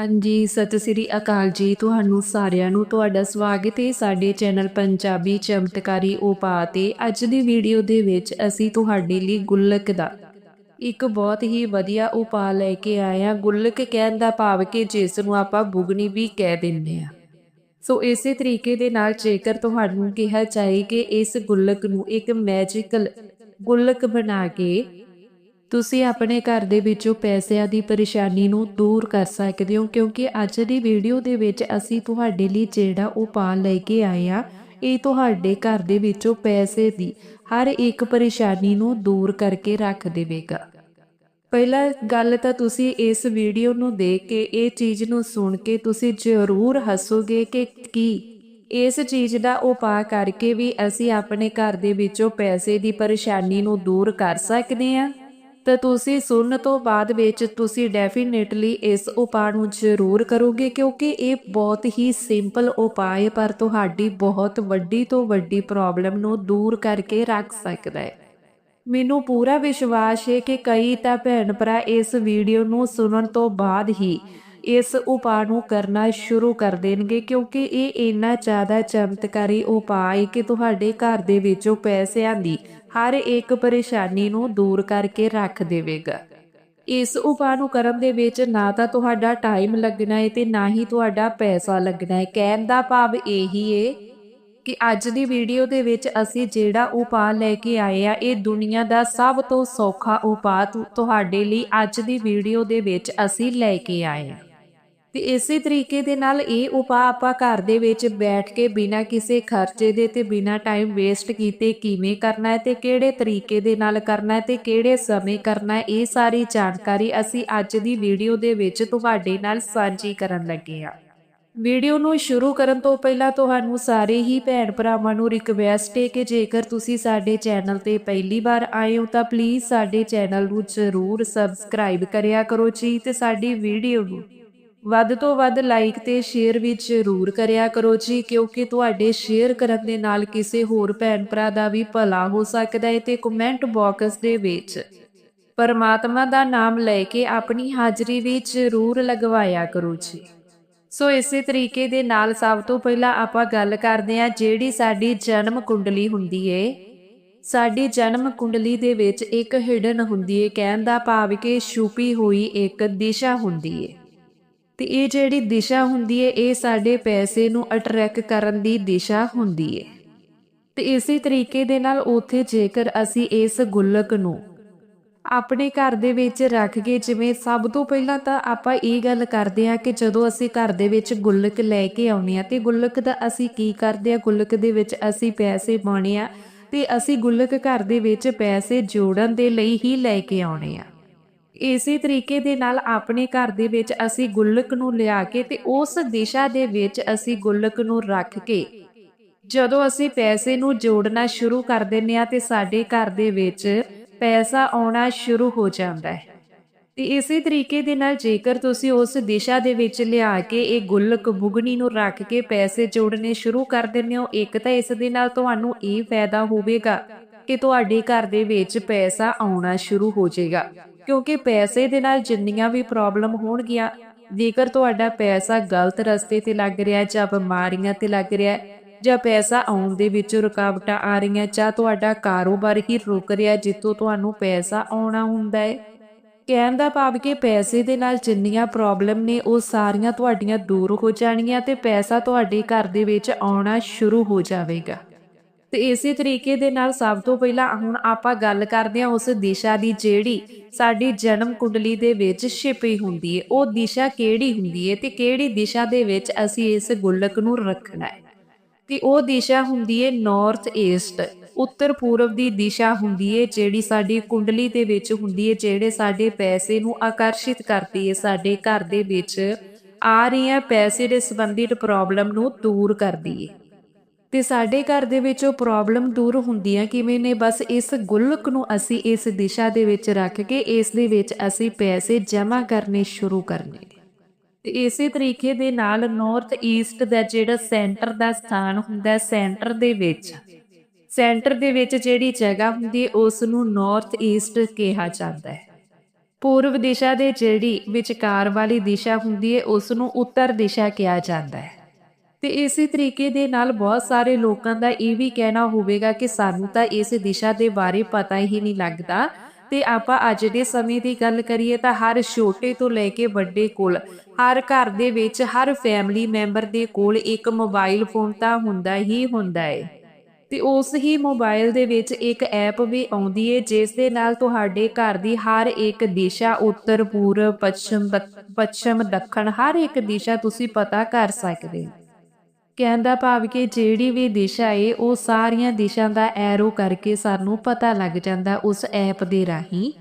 ਹਾਂਜੀ, ਸਤਿ ਸ੍ਰੀ ਅਕਾਲ ਜੀ। ਤੁਹਾਨੂੰ ਸਾਰਿਆਂ ਨੂੰ ਤੁਹਾਡਾ ਸਵਾਗਤ ਹੈ ਸਾਡੇ ਚੈਨਲ ਪੰਜਾਬੀ ਚਮਤਕਾਰੀ ਉਪਾਅ ਤੇ। ਅੱਜ ਦੀ ਵੀਡੀਓ ਦੇ ਵਿੱਚ ਅਸੀਂ ਤੁਹਾਡੇ ਲਈ ਗੁੱਲਕ ਦਾ ਇੱਕ ਬਹੁਤ ਹੀ ਵਧੀਆ ਉਪਾਅ ਲੈ ਕੇ ਆਏ ਹਾਂ। ਗੁੱਲਕ ਕਹਿਣ ਦਾ ਭਾਵ ਕਿ ਜਿਸ ਨੂੰ ਆਪਾਂ ਬੁਗਨੀ ਵੀ ਕਹਿ ਦਿੰਦੇ ਆ ਸੋ ਇਸੇ ਤਰੀਕੇ ਦੇ ਨਾਲ ਜੇਕਰ ਤੁਹਾਨੂੰ ਕਿਹਾ ਜਾਏ ਕਿ ਇਸ ਗੁੱਲਕ ਨੂੰ ਇੱਕ ਮੈਜੀਕਲ ਗੁੱਲਕ ਬਣਾ ਕੇ ਤੁਸੀਂ ਆਪਣੇ ਘਰ ਦੇ ਵਿੱਚੋਂ ਪੈਸਿਆਂ ਦੀ ਪਰੇਸ਼ਾਨੀ ਨੂੰ ਦੂਰ ਕਰ ਸਕਦੇ ਹੋ, ਕਿਉਂਕਿ ਅੱਜ ਦੀ ਵੀਡੀਓ ਦੇ ਵਿੱਚ ਅਸੀਂ ਤੁਹਾਡੇ ਲਈ ਜਿਹੜਾ ਉਪਾਅ ਲੈ ਕੇ ਆਏ ਆ ਇਹ ਤੁਹਾਡੇ ਘਰ ਦੇ ਵਿੱਚੋਂ ਪੈਸੇ ਦੀ ਹਰ ਇੱਕ ਪਰੇਸ਼ਾਨੀ ਨੂੰ ਦੂਰ ਕਰਕੇ ਰੱਖ ਦੇਵੇਗਾ। ਪਹਿਲਾ ਗੱਲ ਤਾਂ ਤੁਸੀਂ ਇਸ ਵੀਡੀਓ ਨੂੰ ਦੇਖ ਕੇ, ਇਹ ਚੀਜ਼ ਨੂੰ ਸੁਣ ਕੇ ਤੁਸੀਂ ਜ਼ਰੂਰ ਹੱਸੋਗੇ ਕਿ ਕੀ ਇਸ ਚੀਜ਼ ਦਾ ਉਪਾਅ ਕਰਕੇ ਵੀ ਅਸੀਂ ਆਪਣੇ ਘਰ ਦੇ ਵਿੱਚੋਂ ਪੈਸੇ ਦੀ ਪਰੇਸ਼ਾਨੀ ਨੂੰ ਦੂਰ ਕਰ ਸਕਦੇ ਹਾਂ। ਤਾਂ ਤੁਸੀਂ ਸੁਣਨ ਤੋਂ ਬਾਅਦ ਵਿੱਚ ਤੁਸੀਂ ਡੈਫੀਨੇਟਲੀ ਇਸ ਉਪਾਅ ਨੂੰ ਜ਼ਰੂਰ ਕਰੋਗੇ, ਕਿਉਂਕਿ ਇਹ ਬਹੁਤ ਹੀ ਸਿੰਪਲ ਉਪਾਅ ਹੈ, ਪਰ ਤੁਹਾਡੀ ਬਹੁਤ ਵੱਡੀ ਤੋਂ ਵੱਡੀ ਪ੍ਰੋਬਲਮ ਨੂੰ ਦੂਰ ਕਰਕੇ ਰੱਖ ਸਕਦਾ ਹੈ। ਮੈਨੂੰ ਪੂਰਾ ਵਿਸ਼ਵਾਸ ਹੈ ਕਿ ਕਈ ਤਾਂ ਭੈਣ ਭਰਾ ਇਸ ਵੀਡੀਓ ਨੂੰ ਸੁਣਨ ਤੋਂ ਬਾਅਦ ਹੀ ਇਸ ਉਪਾਅ ਨੂੰ ਕਰਨਾ ਸ਼ੁਰੂ ਕਰ ਦੇਣਗੇ, ਕਿਉਂਕਿ ਇਹ ਇੰਨਾ ਜ਼ਿਆਦਾ ਚਮਤਕਾਰੀ ਉਪਾਅ ਹੈ ਕਿ ਤੁਹਾਡੇ ਘਰ ਦੇ ਵਿੱਚੋਂ ਪੈਸਿਆਂ ਦੀ ਹਰ ਇੱਕ ਪਰੇਸ਼ਾਨੀ ਨੂੰ ਦੂਰ ਕਰਕੇ ਰੱਖ ਦੇਵੇਗਾ। ਇਸ ਉਪਾਅ ਨੂੰ ਕਰਨ ਦੇ ਵਿੱਚ ਨਾ ਤਾਂ ਤੁਹਾਡਾ ਟਾਈਮ ਲੱਗਣਾ ਹੈ ਤੇ ਨਾ ਹੀ ਤੁਹਾਡਾ ਪੈਸਾ ਲੱਗਣਾ ਹੈ ਕਹਿਣ ਦਾ ਭਾਵ ਇਹੀ ਹੈ ਕਿ ਅੱਜ ਦੀ ਵੀਡੀਓ ਦੇ ਵਿੱਚ ਅਸੀਂ ਜਿਹੜਾ ਉਪਾਅ ਲੈ ਕੇ ਆਏ ਆ, ਇਹ ਦੁਨੀਆ ਦਾ ਸਭ ਤੋਂ ਸੌਖਾ ਉਪਾਅ ਤੁਹਾਡੇ ਲਈ ਅੱਜ ਦੀ ਵੀਡੀਓ ਦੇ ਵਿੱਚ ਅਸੀਂ ਲੈ ਕੇ ਆਏ ਆ। ਤੇ ਇਸੇ ਤਰੀਕੇ ਦੇ ਨਾਲ ਇਹ ਉਪਾਅ ਆਪਾਂ ਘਰ ਦੇ ਵਿੱਚ ਬੈਠ ਕੇ ਬਿਨਾਂ ਕਿਸੇ ਖਰਚੇ ਦੇ ਤੇ ਬਿਨਾਂ ਟਾਈਮ ਵੇਸਟ ਕੀਤੇ ਕਿਵੇਂ ਕਰਨਾ ਹੈ ਤੇ ਕਿਹੜੇ ਤਰੀਕੇ ਦੇ ਨਾਲ ਕਰਨਾ ਹੈ ਤੇ ਕਿਹੜੇ ਸਮੇਂ ਕਰਨਾ ਹੈ, ਇਹ ਸਾਰੀ ਜਾਣਕਾਰੀ ਅਸੀਂ ਅੱਜ ਦੀ ਵੀਡੀਓ ਦੇ ਵਿੱਚ ਤੁਹਾਡੇ ਨਾਲ ਸਾਂਝੀ ਕਰਨ ਲੱਗੇ ਹਾਂ। ਵੀਡੀਓ ਨੂੰ ਸ਼ੁਰੂ ਕਰਨ ਤੋਂ ਪਹਿਲਾਂ ਤੁਹਾਨੂੰ ਸਾਰੇ ਹੀ ਭੈਣ ਭਰਾਵਾਂ ਨੂੰ ਰਿਕਵੈਸਟ ਹੈ ਕਿ ਜੇਕਰ ਤੁਸੀਂ ਸਾਡੇ ਚੈਨਲ ਤੇ ਪਹਿਲੀ ਵਾਰ ਆਏ ਹੋ ਤਾਂ ਪਲੀਜ਼ ਸਾਡੇ ਚੈਨਲ ਨੂੰ ਜ਼ਰੂਰ ਸਬਸਕ੍ਰਾਈਬ ਕਰਿਆ ਕਰੋ ਜੀ ਤੇ ਸਾਡੀ ਵੀਡੀਓ ਨੂੰ ਵੱਧ ਤੋਂ ਵੱਧ ਲਾਈਕ ਤੇ ਸ਼ੇਅਰ ਵੀ ਜ਼ਰੂਰ ਕਰਿਆ ਕਰੋ ਜੀ, ਕਿਉਂਕਿ ਤੁਹਾਡੇ ਸ਼ੇਅਰ ਕਰਨ ਦੇ ਨਾਲ ਕਿਸੇ ਹੋਰ ਭੈਣ ਭਰਾ ਦਾ ਵੀ ਭਲਾ ਹੋ ਸਕਦਾ ਹੈ ਤੇ ਕਮੈਂਟ ਬਾਕਸ ਦੇ ਵਿੱਚ ਪਰਮਾਤਮਾ ਦਾ ਨਾਮ ਲੈ ਕੇ ਆਪਣੀ ਹਾਜ਼ਰੀ ਵੀ ਜ਼ਰੂਰ ਲਗਵਾਇਆ ਕਰੋ ਜੀ। ਸੋ ਇਸੇ ਤਰੀਕੇ ਦੇ ਨਾਲ ਸਭ ਤੋਂ ਪਹਿਲਾਂ ਆਪਾਂ ਗੱਲ ਕਰਦੇ ਹਾਂ, ਜਿਹੜੀ ਸਾਡੀ ਜਨਮ ਕੁੰਡਲੀ ਹੁੰਦੀ ਏ। ਸਾਡੀ ਜਨਮ ਕੁੰਡਲੀ ਦੇ ਵਿੱਚ ਇੱਕ ਹਿਡਨ ਹੁੰਦੀ ਏ, ਕਹਿਣ ਦਾ ਭਾਵ ਕਿ ਛੁਪੀ ਹੋਈ ਇੱਕ ਦਿਸ਼ਾ ਹੁੰਦੀ ਏ। ਤੇ ਇਹ ਜਿਹੜੀ ਦਿਸ਼ਾ ਹੁੰਦੀ ਹੈ ਇਹ ਸਾਡੇ ਪੈਸੇ ਨੂੰ ਅਟਰੈਕਟ ਕਰਨ ਦੀ ਦਿਸ਼ਾ ਹੁੰਦੀ ਹੈ ਤੇ ਇਸੇ ਤਰੀਕੇ ਦੇ ਨਾਲ ਉਥੇ ਜੇਕਰ ਅਸੀਂ ਇਸ ਗੁੱਲਕ ਨੂੰ ਆਪਣੇ ਘਰ ਦੇ ਵਿੱਚ ਰੱਖ ਕੇ, ਜਿਵੇਂ ਸਭ ਤੋਂ ਪਹਿਲਾਂ ਤਾਂ ਆਪਾਂ ਇਹ ਗੱਲ ਕਰਦੇ ਆ ਕਿ ਜਦੋਂ ਅਸੀਂ ਘਰ ਦੇ ਵਿੱਚ ਗੁੱਲਕ ਲੈ ਕੇ ਆਉਨੇ ਆ ਤੇ ਗੁੱਲਕ ਦਾ ਅਸੀਂ ਕੀ ਕਰਦੇ ਆ ਗੁੱਲਕ ਦੇ ਵਿੱਚ ਅਸੀਂ ਪੈਸੇ ਪਾਉਣੇ ਆ ਤੇ ਅਸੀਂ ਗੁੱਲਕ ਘਰ ਦੇ ਵਿੱਚ ਪੈਸੇ ਜੋੜਨ ਦੇ ਲਈ ਹੀ ਲੈ ਕੇ ਆਉਣੇ ਆ ਇਸੇ ਤਰੀਕੇ ਦੇ ਨਾਲ ਆਪਣੇ ਘਰ ਦੇ ਵਿੱਚ ਅਸੀਂ ਗੁੱਲਕ ਨੂੰ ਲਿਆ ਕੇ ਤੇ ਉਸ ਦਿਸ਼ਾ ਦੇ ਵਿੱਚ ਅਸੀਂ ਗੁੱਲਕ ਨੂੰ ਰੱਖ ਕੇ ਜਦੋਂ ਅਸੀਂ ਪੈਸੇ ਨੂੰ ਜੋੜਨਾ ਸ਼ੁਰੂ ਕਰ ਦਿੰਨੇ ਆ ਤੇ ਸਾਡੇ ਘਰ ਦੇ ਵਿੱਚ ਪੈਸਾ ਆਉਣਾ ਸ਼ੁਰੂ ਹੋ ਜਾਂਦਾ ਹੈ। ਤੇ ਇਸੇ ਤਰੀਕੇ ਦੇ ਨਾਲ ਜੇਕਰ ਤੁਸੀਂ ਉਸ ਦਿਸ਼ਾ ਦੇ ਵਿੱਚ ਲਿਆ ਕੇ ਇਹ ਗੁੱਲਕ ਬੁਗਣੀ ਨੂੰ ਰੱਖ ਕੇ ਪੈਸੇ ਜੋੜਨੇ ਸ਼ੁਰੂ ਕਰ ਦਿੰਦੇ ਹੋ, ਇੱਕ ਤਾਂ ਇਸ ਦੇ ਨਾਲ ਤੁਹਾਨੂੰ ਇਹ ਫਾਇਦਾ ਹੋਵੇਗਾ ਕਿ ਤੁਹਾਡੇ ਘਰ ਦੇ ਵਿੱਚ ਪੈਸਾ ਆਉਣਾ ਸ਼ੁਰੂ ਹੋ ਜਾਏਗਾ। ਕਿਉਂਕਿ ਪੈਸੇ ਦੇ ਨਾਲ ਜਿੰਨੀਆਂ ਵੀ ਪ੍ਰੋਬਲਮ ਹੋਣਗੀਆਂ, ਜੇਕਰ ਤੁਹਾਡਾ ਪੈਸਾ ਗਲਤ ਰਸਤੇ ਤੇ ਲੱਗ ਰਿਹਾ, ਜਾਂ ਬਿਮਾਰੀਆਂ ਤੇ ਲੱਗ ਰਿਹਾ, ਜਾਂ ਪੈਸਾ ਆਉਣ ਦੇ ਵਿੱਚ ਰੁਕਾਵਟਾਂ ਆ ਰਹੀਆਂ, ਜਾਂ ਤੁਹਾਡਾ ਕਾਰੋਬਾਰ ਹੀ ਰੁਕ ਰਿਹਾ, ਜਿੱਥੋਂ ਤੁਹਾਨੂੰ ਪੈਸਾ ਆਉਣਾ ਹੁੰਦਾ ਹੈ ਕਹਿਣ ਦਾ ਭਾਵ ਕਿ ਪੈਸੇ ਦੇ ਨਾਲ ਜਿੰਨੀਆਂ ਪ੍ਰੋਬਲਮ ਨੇ, ਉਹ ਸਾਰੀਆਂ ਤੁਹਾਡੀਆਂ ਦੂਰ ਹੋ ਜਾਣਗੀਆਂ ਤੇ ਪੈਸਾ ਤੁਹਾਡੇ ਘਰ ਦੇ ਵਿੱਚ ਆਉਣਾ ਸ਼ੁਰੂ ਹੋ ਜਾਵੇਗਾ। ਤੇ ਇਸੇ ਤਰੀਕੇ ਦੇ ਨਾਲ ਸਭ ਤੋਂ ਪਹਿਲਾਂ ਹੁਣ ਆਪਾਂ ਗੱਲ ਕਰਦੇ ਹਾਂ ਉਸ ਦਿਸ਼ਾ ਦੀ ਜਿਹੜੀ ਸਾਡੀ ਜਨਮ ਕੁੰਡਲੀ ਦੇ ਵਿੱਚ ਛਿਪੀ ਹੁੰਦੀ ਹੈ। ਉਹ ਦਿਸ਼ਾ ਕਿਹੜੀ ਹੁੰਦੀ ਹੈ ਤੇ ਕਿਹੜੀ ਦਿਸ਼ਾ ਦੇ ਵਿੱਚ ਅਸੀਂ ਇਸ ਗੁੱਲਕ ਨੂੰ ਰੱਖਣਾ ਹੈ? ਤੇ ਉਹ ਦਿਸ਼ਾ ਹੁੰਦੀ ਹੈ ਨਾਰਥ ਈਸਟ ਉੱਤਰ ਪੂਰਬ ਦੀ ਦਿਸ਼ਾ ਹੁੰਦੀ ਹੈ ਜਿਹੜੀ ਸਾਡੀ ਕੁੰਡਲੀ ਦੇ ਵਿੱਚ ਹੁੰਦੀ ਹੈ, ਜਿਹੜੇ ਸਾਡੇ ਪੈਸੇ ਨੂੰ ਆਕਰਸ਼ਿਤ ਕਰਦੀ ਹੈ, ਸਾਡੇ ਘਰ ਦੇ ਵਿੱਚ ਆ ਰਹੀਆਂ ਪੈਸੇ ਦੇ ਸੰਬੰਧਿਤ ਪ੍ਰੋਬਲਮ ਨੂੰ ਦੂਰ ਕਰਦੀ ਹੈ। ਤੇ ਸਾਡੇ ਘਰ ਦੇ ਵਿੱਚ ਉਹ ਪ੍ਰੋਬਲਮ ਦੂਰ ਹੁੰਦੀਆਂ ਕਿਵੇਂ ਨੇ? ਬਸ ਇਸ ਗੁਲਕ ਨੂੰ ਅਸੀਂ ਇਸ ਦਿਸ਼ਾ ਦੇ ਵਿੱਚ ਰੱਖ ਕੇ ਇਸ ਦੇ ਵਿੱਚ ਅਸੀਂ ਪੈਸੇ ਜਮ੍ਹਾਂ ਕਰਨੇ ਸ਼ੁਰੂ ਕਰਨੇ। ਨੇ ਤੇ ਇਸੇ ਤਰੀਕੇ ਦੇ ਨਾਲ ਨਾਰਥ ਈਸਟ ਦਾ ਜਿਹੜਾ ਸੈਂਟਰ ਦਾ ਸਥਾਨ ਹੁੰਦਾ ਸੈਂਟਰ ਦੇ ਵਿੱਚ। ਸੈਂਟਰ ਦੇ ਵਿੱਚ ਜਿਹੜੀ ਜਗ੍ਹਾ ਹੁੰਦੀ ਹੈ ਉਸ ਨੂੰ ਨਾਰਥ ਈਸਟ ਕਿਹਾ ਜਾਂਦਾ ਹੈ। ਪੂਰਬ ਦਿਸ਼ਾ ਦੇ ਜਿਹੜੀ ਵਿਚਕਾਰ ਵਾਲੀ ਦਿਸ਼ਾ ਹੁੰਦੀ ਹੈ ਉਸ ਨੂੰ ਉੱਤਰ ਦਿਸ਼ਾ ਕਿਹਾ ਜਾਂਦਾ ਹੈ। ਤੇ ਇਸੇ ਤਰੀਕੇ ਦੇ ਨਾਲ ਬਹੁਤ ਸਾਰੇ ਲੋਕਾਂ ਦਾ ਇਹ ਵੀ ਕਹਿਣਾ ਹੋਵੇਗਾ ਕਿ ਸਾਨੂੰ ਤਾਂ ਇਸ ਦਿਸ਼ਾ ਦੇ ਬਾਰੇ ਪਤਾ ਹੀ ਨਹੀਂ ਲੱਗਦਾ। ਤੇ ਆਪਾਂ ਅੱਜ ਦੇ ਸਮੇਂ ਦੀ ਗੱਲ ਕਰੀਏ ਤਾਂ ਹਰ ਛੋਟੇ ਤੋਂ ਲੈ ਕੇ ਵੱਡੇ ਕੋਲ, ਹਰ ਘਰ ਦੇ ਵਿੱਚ, ਹਰ ਫੈਮਿਲੀ ਮੈਂਬਰ ਦੇ ਕੋਲ ਇੱਕ ਮੋਬਾਈਲ ਫੋਨ ਤਾਂ ਹੁੰਦਾ ਹੀ ਹੁੰਦਾ ਹੈ ਤੇ ਉਸ ਹੀ ਮੋਬਾਈਲ ਦੇ ਵਿੱਚ ਇੱਕ ਐਪ ਵੀ ਆਉਂਦੀ ਹੈ ਜਿਸ ਦੇ ਨਾਲ ਤੁਹਾਡੇ ਘਰ ਦੀ ਹਰ ਇੱਕ ਦਿਸ਼ਾ, ਉੱਤਰ, ਪੂਰਬ, ਪੱਛਮ ਪੱਛਮ, ਦੱਖਣ, ਹਰ ਇੱਕ ਦਿਸ਼ਾ ਤੁਸੀਂ ਪਤਾ ਕਰ ਸਕਦੇ ਹੋ। ਕਹਿਣ ਦਾ ਭਾਵ ਕਿ ਜਿਹੜੀ ਵੀ ਦਿਸ਼ਾ ਏ, ਉਹ ਸਾਰੀਆਂ ਦਿਸ਼ਾ ਦਾ ਐਰੋ ਕਰਕੇ ਸਾਨੂੰ ਪਤਾ ਲੱਗ ਜਾਂਦਾ ਉਸ ਐਪ ਦੇ ਰਾਹੀਂ।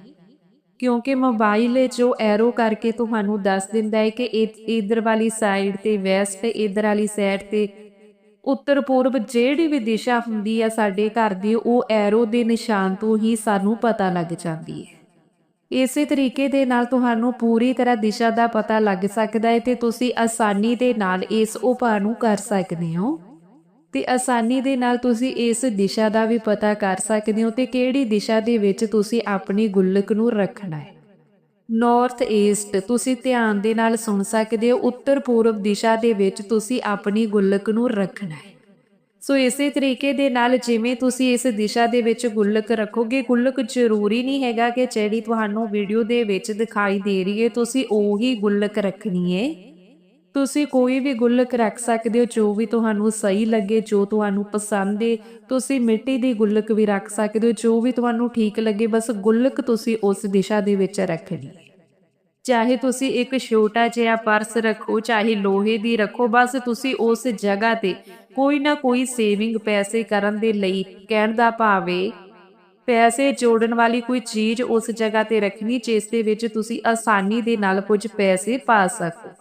ਕਿਉਂਕਿ ਮੋਬਾਈਲ ਜੋ ਐਰੋ ਕਰਕੇ ਤੁਹਾਨੂੰ ਦੱਸ ਦਿੰਦਾ ਹੈ ਕਿ ਇ- ਇੱਧਰ ਵਾਲੀ ਸਾਈਡ ਤੇ ਵੈਸਟ ਇੱਧਰ ਵਾਲੀ ਸਾਈਡ ਤੇ ਉੱਤਰ ਪੂਰਬ ਜਿਹੜੀ ਵੀ ਦਿਸ਼ਾ ਹੁੰਦੀ ਆ ਸਾਡੇ ਘਰ ਦੀ, ਉਹ ਐਰੋ ਦੇ ਨਿਸ਼ਾਨ ਤੋਂ ਹੀ ਸਾਨੂੰ ਪਤਾ ਲੱਗ ਜਾਂਦੀ ਹੈ ਇਸੇ ਤਰੀਕੇ ਦੇ ਨਾਲ ਤੁਹਾਨੂੰ ਪੂਰੀ ਤਰ੍ਹਾਂ ਦਿਸ਼ਾ ਦਾ ਪਤਾ ਲੱਗ ਸਕਦਾ ਹੈ ਤੇ ਤੁਸੀਂ ਆਸਾਨੀ ਦੇ ਨਾਲ ਇਸ ਉਪਾਅ ਨੂੰ ਕਰ ਸਕਦੇ ਹੋ। ਤੇ ਆਸਾਨੀ ਦੇ ਨਾਲ ਤੁਸੀਂ ਇਸ ਦਿਸ਼ਾ ਦਾ ਵੀ ਪਤਾ ਕਰ ਸਕਦੇ ਹੋ ਤੇ ਕਿਹੜੀ ਦਿਸ਼ਾ ਦੇ ਵਿੱਚ ਤੁਸੀਂ ਆਪਣੀ ਗੁੱਲਕ ਨੂੰ ਰੱਖਣਾ ਹੈ। ਨਾਰਥ ਈਸਟ ਤੁਸੀਂ ਧਿਆਨ ਦੇ ਨਾਲ ਸੁਣ ਸਕਦੇ ਹੋ ਉੱਤਰ ਪੂਰਬ ਦਿਸ਼ਾ ਦੇ ਵਿੱਚ ਤੁਸੀਂ ਆਪਣੀ ਗੁੱਲਕ ਨੂੰ ਰੱਖਣਾ ਹੈ। ਸੋ ਇਸੇ ਤਰੀਕੇ ਦੇ ਨਾਲ ਜਿਵੇਂ ਤੁਸੀਂ ਇਸ ਦਿਸ਼ਾ ਦੇ ਵਿੱਚ ਗੁੱਲਕ ਰੱਖੋਗੇ, ਗੁੱਲਕ ਜ਼ਰੂਰੀ ਨਹੀਂ ਹੈਗਾ ਕਿ ਜਿਹੜੀ ਤੁਹਾਨੂੰ ਵੀਡੀਓ ਦੇ ਵਿੱਚ ਦਿਖਾਈ ਦੇ ਰਹੀ ਹੈ, ਤੁਸੀਂ ਉਹੀ ਗੁੱਲਕ ਰੱਖਣੀ ਹੈ। ਤੁਸੀਂ ਕੋਈ ਵੀ ਗੁੱਲਕ ਰੱਖ ਸਕਦੇ ਹੋ, ਜੋ ਵੀ ਤੁਹਾਨੂੰ ਸਹੀ ਲੱਗੇ, ਜੋ ਤੁਹਾਨੂੰ ਪਸੰਦ ਹੈ ਤੁਸੀਂ ਮਿੱਟੀ ਦੀ ਗੁੱਲਕ ਵੀ ਰੱਖ ਸਕਦੇ ਹੋ, ਜੋ ਵੀ ਤੁਹਾਨੂੰ ਠੀਕ ਲੱਗੇ, ਬਸ ਗੁੱਲਕ ਤੁਸੀਂ ਉਸ ਦਿਸ਼ਾ ਦੇ ਵਿੱਚ ਰੱਖਣੀ ਹੈ। ਚਾਹੇ ਤੁਸੀਂ ਇੱਕ ਛੋਟਾ ਜਿਹਾ ਪਰਸ ਰੱਖੋ, ਚਾਹੇ ਲੋਹੇ ਦੀ ਰੱਖੋ, ਬਸ ਤੁਸੀਂ ਉਸ ਜਗ੍ਹਾ ਤੇ ਕੋਈ ਨਾ ਕੋਈ ਸੇਵਿੰਗ ਪੈਸੇ ਕਰਨ ਦੇ ਲਈ ਕਹਿਣ ਦਾ ਭਾਵੇ ਪੈਸੇ ਜੋੜਨ ਵਾਲੀ ਕੋਈ ਚੀਜ਼ ਉਸ ਜਗ੍ਹਾ ਤੇ ਰੱਖਣੀ ਜਿਸ ਦੇ ਵਿੱਚ ਤੁਸੀਂ ਆਸਾਨੀ ਦੇ ਨਾਲ ਕੁਝ ਪੈਸੇ ਪਾ ਸਕੋ।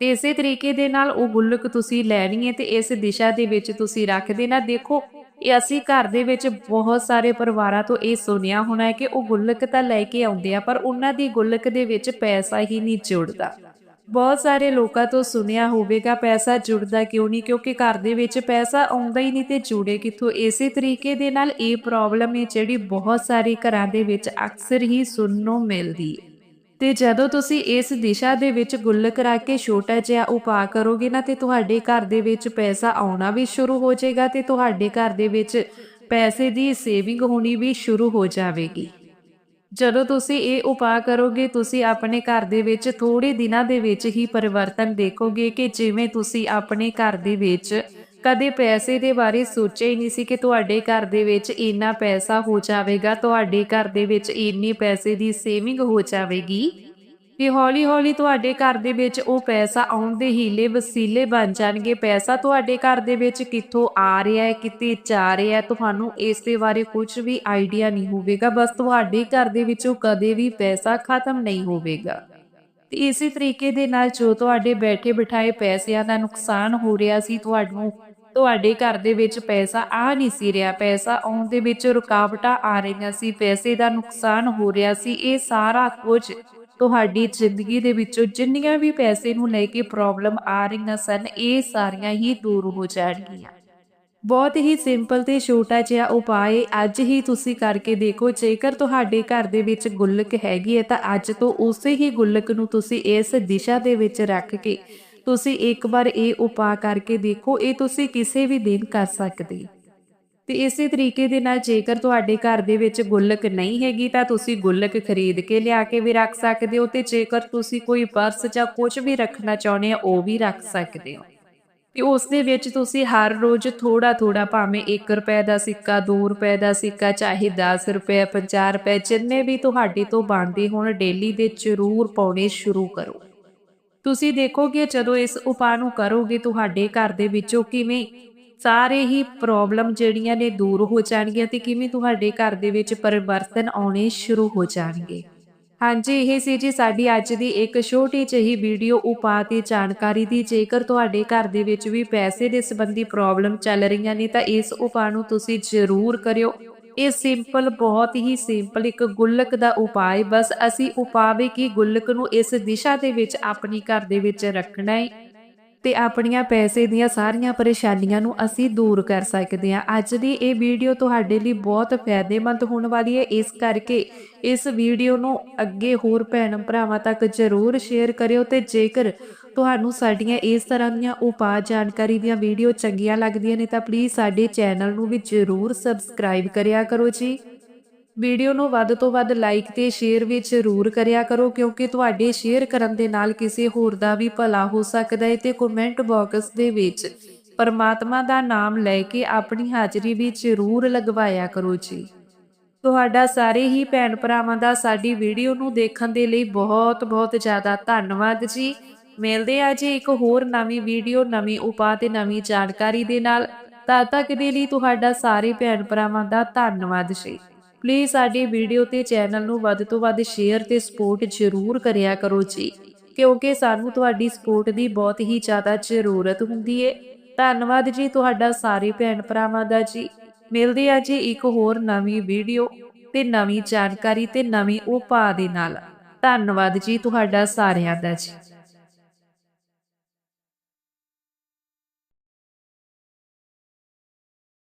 ਤੇ ਇਸੇ ਤਰੀਕੇ ਦੇ ਨਾਲ ਉਹ ਗੁੱਲਕ ਤੁਸੀਂ ਲੈਣੀ ਹੈ ਤੇ ਇਸ ਦਿਸ਼ਾ ਦੇ ਵਿੱਚ ਤੁਸੀਂ ਰੱਖ ਦੇਣਾ ਦੇਖੋ ਇਹ ਅਸੀਂ ਘਰ ਦੇ ਵਿੱਚ ਬਹੁਤ ਸਾਰੇ ਪਰਿਵਾਰਾਂ ਤੋਂ ਇਹ ਸੁਣਿਆ ਹੋਣਾ ਹੈ ਕਿ ਉਹ ਗੁੱਲਕ ਤਾਂ ਲੈ ਕੇ ਆਉਂਦੇ ਆ, ਪਰ ਉਹਨਾਂ ਦੀ ਗੁੱਲਕ ਦੇ ਵਿੱਚ ਪੈਸਾ ਹੀ ਨਹੀਂ ਜੁੜਦਾ। ਬਹੁਤ ਸਾਰੇ ਲੋਕਾਂ ਤੋਂ ਸੁਣਿਆ ਹੋਵੇਗਾ, ਪੈਸਾ ਜੁੜਦਾ ਕਿਉਂ ਨਹੀਂ? ਕਿਉਂਕਿ ਘਰ ਦੇ ਵਿੱਚ ਪੈਸਾ ਆਉਂਦਾ ਹੀ ਨਹੀਂ ਤੇ ਜੁੜੇ ਕਿੱਥੋਂ? ਇਸੇ ਤਰੀਕੇ ਦੇ ਨਾਲ ਇਹ ਪ੍ਰੋਬਲਮ ਹੈ ਜਿਹੜੀ ਬਹੁਤ ਸਾਰੇ ਘਰਾਂ ਦੇ ਵਿੱਚ ਅਕਸਰ ਹੀ ਸੁਣਨ ਨੂੰ ਮਿਲਦੀ ਹੈ। ਤੇ ਜਦੋਂ ਤੁਸੀਂ ਇਸ ਦਿਸ਼ਾ ਦੇ ਵਿੱਚ ਗੁੱਲ ਕਰਾ ਕੇ ਛੋਟਾ ਜਿਹਾ ਉਪਾਅ ਕਰੋਗੇ ਨਾ, ਤੇ ਤੁਹਾਡੇ ਘਰ ਦੇ ਵਿੱਚ ਪੈਸਾ ਆਉਣਾ ਵੀ ਸ਼ੁਰੂ ਹੋ ਜਾਏਗਾ ਤੇ ਤੁਹਾਡੇ ਘਰ ਦੇ ਵਿੱਚ ਪੈਸੇ ਦੀ ਸੇਵਿੰਗ ਹੋਣੀ ਵੀ ਸ਼ੁਰੂ ਹੋ ਜਾਵੇਗੀ। ਜਦੋਂ ਤੁਸੀਂ ਇਹ ਉਪਾਅ ਕਰੋਗੇ, ਤੁਸੀਂ ਆਪਣੇ ਘਰ ਦੇ ਵਿੱਚ ਥੋੜੇ ਦਿਨਾਂ ਦੇ ਵਿੱਚ ਹੀ ਪਰਿਵਰਤਨ ਦੇਖੋਗੇ ਕਿ ਜਿਵੇਂ ਤੁਸੀਂ ਆਪਣੇ ਘਰ ਦੇ ਵਿੱਚ ਕਦੇ ਪੈਸੇ ਦੇ ਬਾਰੇ ਸੋਚਿਆ ਹੀ ਨਹੀਂ ਸੀ ਕਿ ਤੁਹਾਡੇ ਘਰ ਦੇ ਵਿੱਚ ਇੰਨਾ ਪੈਸਾ ਹੋ ਜਾਵੇਗਾ, ਤੁਹਾਡੇ ਘਰ ਦੇ ਵਿੱਚ ਇੰਨੀ ਪੈਸੇ ਦੀ ਸੇਵਿੰਗ ਹੋ ਜਾਵੇਗੀ। ਕਿ ਹੌਲੀ ਹੌਲੀ ਤੁਹਾਡੇ ਘਰ ਦੇ ਵਿੱਚ ਉਹ ਪੈਸਾ ਆਉਣ ਦੇ ਹੀਲੇ ਵਸੀਲੇ ਬਣ ਜਾਣਗੇ। ਪੈਸਾ ਤੁਹਾਡੇ ਘਰ ਦੇ ਵਿੱਚ ਕਿੱਥੋਂ ਆ ਰਿਹਾ ਹੈ, ਕਿੱਥੇ ਜਾ ਰਿਹਾ ਹੈ, ਤੁਹਾਨੂੰ ਇਸ ਦੇ ਬਾਰੇ ਕੁਝ ਵੀ ਆਈਡੀਆ ਨਹੀਂ ਹੋਵੇਗਾ। ਬਸ ਤੁਹਾਡੇ ਘਰ ਦੇ ਵਿੱਚੋਂ ਕਦੇ ਵੀ ਪੈਸਾ ਖਤਮ ਨਹੀਂ ਹੋਵੇਗਾ। ਤੇ ਇਸੇ ਤਰੀਕੇ ਦੇ ਨਾਲ ਜੋ ਤੁਹਾਡੇ ਬੈਠੇ ਬਿਠਾਏ ਪੈਸਿਆਂ ਦਾ ਨੁਕਸਾਨ ਹੋ ਰਿਹਾ ਸੀ, ਤੁਹਾਨੂੰ ਤੁਹਾਡੇ ਘਰ ਦੇ ਵਿੱਚ ਪੈਸਾ ਆ ਨਹੀਂ ਸੀ ਰਿਹਾ। ਪੈਸਾ ਆਉਣ ਦੇ ਵਿੱਚ ਰੁਕਾਵਟਾਂ ਆ ਰਹੀਆਂ ਸੀ। ਪੈਸੇ ਦਾ ਨੁਕਸਾਨ ਹੋ ਰਿਹਾ ਸੀ। ਇਹ ਸਾਰਾ ਕੁਝ ਤੁਹਾਡੀ ਜ਼ਿੰਦਗੀ ਦੇ ਵਿੱਚੋਂ ਜਿੰਨੀਆਂ ਵੀ ਪੈਸੇ ਨੂੰ ਲੈ ਕੇ ਪ੍ਰੋਬਲਮ ਆ ਰਹੀਆਂ ਸਨ, ਇਹ ਸਾਰੀਆਂ ਹੀ ਦੂਰ ਹੋ ਜਾਣਗੀਆਂ। ਬਹੁਤ ਹੀ ਸਿੰਪਲ ਤੇ ਛੋਟਾ ਜਿਹਾ ਉਪਾਅ ਅੱਜ ਹੀ ਤੁਸੀਂ ਕਰਕੇ ਦੇਖੋ, ਜੇਕਰ ਤੁਹਾਡੇ ਘਰ ਦੇ ਵਿੱਚ ਗੁੱਲਕ ਹੈਗੀ ਹੈ ਤਾਂ ਅੱਜ ਤੋਂ ਉਸੇ ਹੀ ਗੁੱਲਕ ਨੂੰ ਤੁਸੀਂ ਇਸ ਦਿਸ਼ਾ ਦੇ ਵਿੱਚ ਰੱਖ ਕੇ ਤੁਸੀਂ ਇੱਕ ਵਾਰ ਇਹ ਉਪਾਅ ਕਰਕੇ ਦੇਖੋ, ਇਹ ਤੁਸੀਂ ਕਿਸੇ ਵੀ ਦਿਨ ਕਰ ਸਕਦੇ ਹੋ। ਤੇ ਇਸੇ ਤਰੀਕੇ ਦੇ ਨਾਲ ਜੇਕਰ ਤੁਹਾਡੇ ਘਰ ਦੇ ਵਿੱਚ ਗੁੱਲਕ ਨਹੀਂ ਹੈਗੀ, ਤਾਂ ਤੁਸੀਂ ਗੁੱਲਕ ਖਰੀਦ ਕੇ ਲਿਆ ਕੇ ਵੀ ਰੱਖ ਸਕਦੇ ਹੋ ਤੇ ਜੇਕਰ ਤੁਸੀਂ ਕੋਈ ਪਰਸ ਜਾਂ ਕੁਝ ਵੀ ਰੱਖਣਾ ਚਾਹੁੰਦੇ ਹੋ, ਉਹ ਵੀ ਰੱਖ ਸਕਦੇ ਹੋ ਤੇ ਉਸ ਦੇ ਵਿੱਚ ਤੁਸੀਂ ਹਰ ਰੋਜ਼ ਥੋੜਾ ਥੋੜਾ ਭਾਵੇਂ 1 ਰੁਪਏ ਦਾ ਸਿੱਕਾ 2 ਰੁਪਏ ਦਾ ਸਿੱਕਾ, ਚਾਹੇ 10 ਰੁਪਏ 50 ਰੁਪਏ, ਜਿੰਨੇ ਵੀ ਤੁਹਾਡੇ ਤੋਂ ਬਣਦੇ ਹੋਣ, ਡੇਲੀ ਦੇ ਜ਼ਰੂਰ ਪਾਉਣੇ ਸ਼ੁਰੂ ਕਰੋ ਤੁਸੀਂ ਦੇਖੋਗੇ ਜਦੋਂ ਇਸ ਉਪਾਅ ਨੂੰ ਕਰੋਗੇ ਤੁਹਾਡੇ ਘਰ ਦੇ ਵਿੱਚੋਂ ਕਿਵੇਂ ਸਾਰੇ ਹੀ ਪ੍ਰੋਬਲਮ ਜਿਹੜੀਆਂ ਨੇ ਦੂਰ ਹੋ ਜਾਣਗੀਆਂ ਤੇ ਕਿਵੇਂ ਤੁਹਾਡੇ ਘਰ ਦੇ ਵਿੱਚ ਪਰਿਵਰਤਨ ਆਉਣੇ ਸ਼ੁਰੂ ਹੋ ਜਾਣਗੇ। ਹਾਂਜੀ, ਇਹ ਸੀ ਜੀ ਸਾਡੀ ਅੱਜ ਦੀ ਇੱਕ ਛੋਟੀ ਜਿਹੀ ਵੀਡੀਓ ਉਪਾਅ ਤੇ ਜਾਣਕਾਰੀ ਦੀ। ਜੇਕਰ ਤੁਹਾਡੇ ਘਰ ਦੇ ਵਿੱਚ ਵੀ ਪੈਸੇ ਦੇ ਸੰਬੰਧੀ ਪ੍ਰੋਬਲਮ ਚੱਲ ਰਹੀਆਂ ਨੇ ਤਾਂ ਇਸ ਉਪਾਅ ਨੂੰ ਤੁਸੀਂ ਜ਼ਰੂਰ ਕਰਿਓ। ਇਹ ਸਿੰਪਲ ਬਹੁਤ ਹੀ ਸਿੰਪਲ ਇੱਕ ਗੁੱਲਕ ਦਾ ਉਪਾਅ ਬਸ ਅਸੀਂ ਉਪਾਅ ਵੀ ਕੀ ਗੁੱਲਕ ਨੂੰ ਇਸ ਦਿਸ਼ਾ ਦੇ ਵਿੱਚ ਆਪਣੀ ਘਰ ਦੇ ਵਿੱਚ ਰੱਖਣਾ ਹੈ। ਤੇ ਆਪਣੀਆਂ ਪੈਸੇ ਦੀਆਂ ਸਾਰੀਆਂ ਪਰੇਸ਼ਾਨੀਆਂ ਨੂੰ ਅਸੀਂ ਦੂਰ ਕਰ ਸਕਦੇ ਹਾਂ। ਅੱਜ ਦੀ ਇਹ ਵੀਡੀਓ ਤੁਹਾਡੇ ਲਈ ਬਹੁਤ ਫਾਇਦੇਮੰਦ ਹੋਣ ਵਾਲੀ ਹੈ। ਇਸ ਕਰਕੇ ਇਸ ਵੀਡੀਓ ਨੂੰ ਅੱਗੇ ਹੋਰ ਭੈਣ ਭਰਾਵਾਂ ਤੱਕ ਜ਼ਰੂਰ ਸ਼ੇਅਰ ਕਰਿਓ ਤੇ ਜੇਕਰ ਤੁਹਾਨੂੰ ਸਾਡੀਆਂ ਇਸ ਤਰ੍ਹਾਂ ਦੀਆਂ ਉਪਾਅ ਜਾਣਕਾਰੀ ਦੀਆਂ ਵੀਡੀਓ ਚੰਗੀਆਂ ਲੱਗਦੀਆਂ ਨੇ ਤਾਂ ਪਲੀਜ਼ ਸਾਡੇ ਚੈਨਲ ਨੂੰ ਵੀ ਜ਼ਰੂਰ ਸਬਸਕ੍ਰਾਈਬ ਕਰਿਆ ਕਰੋ ਜੀ। ਵੀਡੀਓ ਨੂੰ ਵੱਧ ਤੋਂ ਵੱਧ ਲਾਈਕ ਤੇ ਸ਼ੇਅਰ ਵੀ ਜ਼ਰੂਰ ਕਰਿਆ ਕਰੋ, ਕਿਉਂਕਿ ਤੁਹਾਡੇ ਸ਼ੇਅਰ ਕਰਨ ਦੇ ਨਾਲ ਕਿਸੇ ਹੋਰ ਦਾ ਵੀ ਭਲਾ ਹੋ ਸਕਦਾ ਹੈ ਤੇ ਕਮੈਂਟ ਬਾਕਸ ਦੇ ਵਿੱਚ ਪਰਮਾਤਮਾ ਦਾ ਨਾਮ ਲੈ ਕੇ ਆਪਣੀ ਹਾਜ਼ਰੀ ਵੀ ਜ਼ਰੂਰ ਲਗਵਾਇਆ ਕਰੋ ਜੀ। ਤੁਹਾਡਾ ਸਾਰੇ ਹੀ ਭੈਣ ਭਰਾਵਾਂ ਦਾ ਸਾਡੀ ਵੀਡੀਓ ਨੂੰ ਦੇਖਣ ਦੇ ਲਈ ਬਹੁਤ ਬਹੁਤ ਜ਼ਿਆਦਾ ਧੰਨਵਾਦ ਜੀ। ਮਿਲਦੇ ਆ ਜੀ ਇੱਕ ਹੋਰ ਨਵੀਂ ਵੀਡੀਓ, ਨਵੀਂ ਉਪਾਅ ਤੇ ਨਵੀਂ ਜਾਣਕਾਰੀ ਦੇ ਨਾਲ। ਤਦ ਤੱਕ ਦੇ ਲਈ ਤੁਹਾਡਾ ਸਾਰੇ ਭੈਣ ਭਰਾਵਾਂ ਦਾ ਧੰਨਵਾਦ ਜੀ। ਪਲੀਜ਼ ਸਾਡੀ ਵੀਡੀਓ ਤੇ ਚੈਨਲ ਨੂੰ ਵੱਧ ਤੋਂ ਵੱਧ ਸ਼ੇਅਰ ਤੇ ਸਪੋਰਟ ਜ਼ਰੂਰ ਕਰਿਆ ਕਰੋ ਜੀ, ਕਿਉਂਕਿ ਸਾਨੂੰ ਤੁਹਾਡੀ ਸਪੋਰਟ ਦੀ ਬਹੁਤ ਹੀ ਜ਼ਿਆਦਾ ਜ਼ਰੂਰਤ ਹੁੰਦੀ ਹੈ ਧੰਨਵਾਦ ਜੀ ਤੁਹਾਡਾ ਸਾਰੇ ਭੈਣ ਭਰਾਵਾਂ ਦਾ ਜੀ। ਮਿਲਦੇ ਆ ਜੀ ਇੱਕ ਹੋਰ ਨਵੀਂ ਵੀਡੀਓ ਤੇ ਨਵੀਂ ਜਾਣਕਾਰੀ ਤੇ ਨਵੇਂ ਉਪਾਅ ਦੇ ਨਾਲ। ਧੰਨਵਾਦ ਜੀ ਤੁਹਾਡਾ ਸਾਰਿਆਂ ਦਾ ਜੀ।